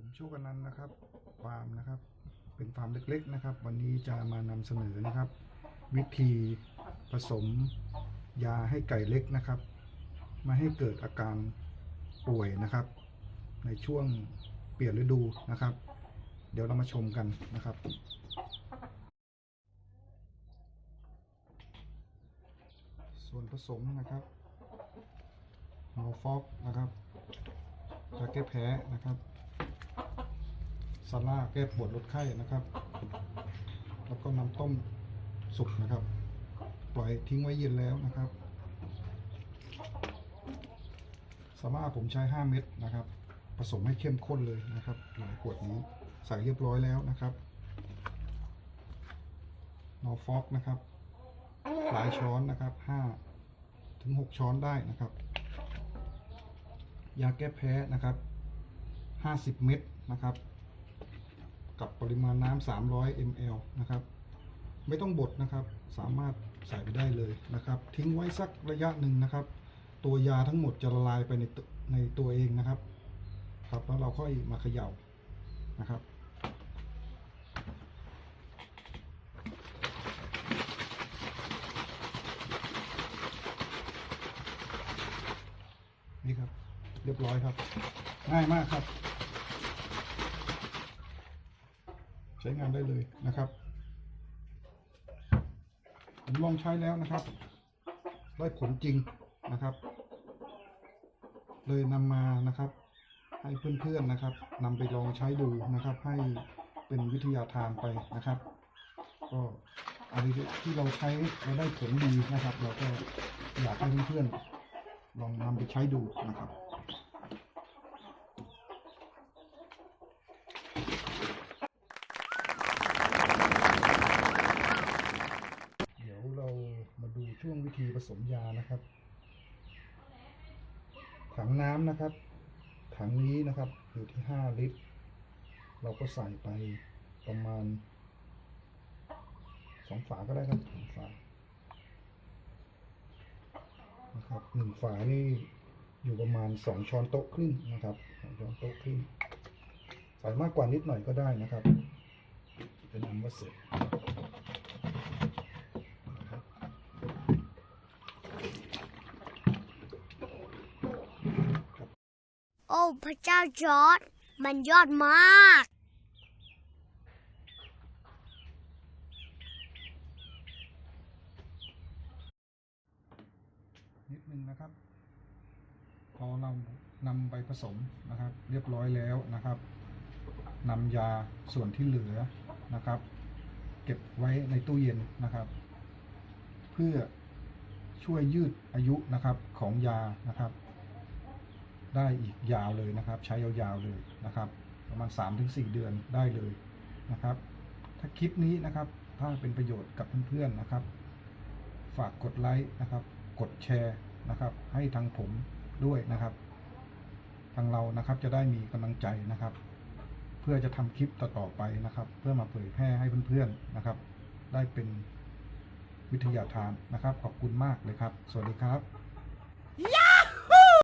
ผมโชคอนันต์นะครับฟาร์มนะครับ เป็นฟาร์มเล็กๆนะครับ วันนี้จะมานำเสนอนะครับ วิธีผสมยาให้ไก่เล็กนะครับไมาให้เกิดอาการป่วยนะครับ ในช่วงเปลี่ยนฤดูนะครับ เดี๋ยวเรามาชมกันนะครับ ส่วนผสมนะครับมอฟอกนะครับยาแก้แพ้นะครับ ซาร่าแก้ปวดลดไข้นะครับ แล้วก็น้ำต้มสุกนะครับ ปล่อยทิ้งไว้เย็นแล้วนะครับซาร่าผมใช้ 5 เม็ดนะครับ ผสมให้เข้มข้นเลยนะครับหลายขวดนี้ใส่เรียบร้อยแล้วนะครับนอฟอกนะครับ หลายช้อนนะครับ5ถึง 6 ช้อนได้นะครับ ยาแก้แพ้นะครับ 50 เม็ดนะครับ กับปริมาณน้ำ300 ml นะครับ ไม่ต้องบดนะครับ สามารถใส่ไปได้เลยนะครับ ทิ้งไว้สักระยะหนึ่งนะครับ ตัวยาทั้งหมดจะละลายไปในตัวในตัวเองนะครับ ครับแล้วเราค่อยมาเขย่านะครับนี่ครับ เรียบร้อยครับ ง่ายมากครับ ใช้งานได้เลยนะครับผมลองใช้แล้วนะครับ ได้ผลจริงนะครับ เลยนำมานะครับ ให้เพื่อนๆนะครับนำไปลองใช้ดูนะครับ ให้เป็นวิทยาทานไปนะครับ ก็อะไรที่เราใช้เราได้ผลดีนะครับ เราก็อยากให้เพื่อนๆลองนำไปใช้ดูนะครับ เดี๋ยวเรามาดูช่วงวิ ธีผสมยานะครับ ถังน้ำนะครับ ถังนี้นะครับอยู่ที่ 5 ลิตร เราก็ใส่ไปประมาณสองฝาก็ได้ครับสองฝานะครับหนึ่งฝานี่อยู่ประมาณสองช้อนโต๊ะครึ่งนะครับสองช้อนโต๊ะครึ่งใส่มากกว่านิดหน่อยก็ได้นะครับ เป็นอันว่าเสร็จนะครับ โอ้ พระเจ้าจอร์ดมันยอดมาก นิดนึงนะครับ พอเรานำไปผสมนะครับ เรียบร้อยแล้วนะครับนำยาส่วนที่เหลือนะครับ เก็บไว้ในตู้เย็นนะครับ เพื่อช่วยยืดอายุนะครับของยานะครับ ได้อีกยาวเลยนะครับ ใช้ยาวๆเลยนะครับ ประมาณ 3-4 เดือนได้เลยนะครับ ถ้าคลิปนี้นะครับ ถ้าเป็นประโยชน์กับเพื่อนๆนะครับ ฝากกดไลค์นะครับ กดแชร์นะครับ ให้ทางผมด้วยนะครับ ทางเรานะครับจะได้มีกำลังใจนะครับ เพื่อจะทำคลิปต่อๆไปนะครับ เพื่อมาเผยแพร่ให้เพื่อนๆนะครับ ได้เป็นวิทยาทานนะครับ ขอบคุณมากเลยครับ สวัสดีครับ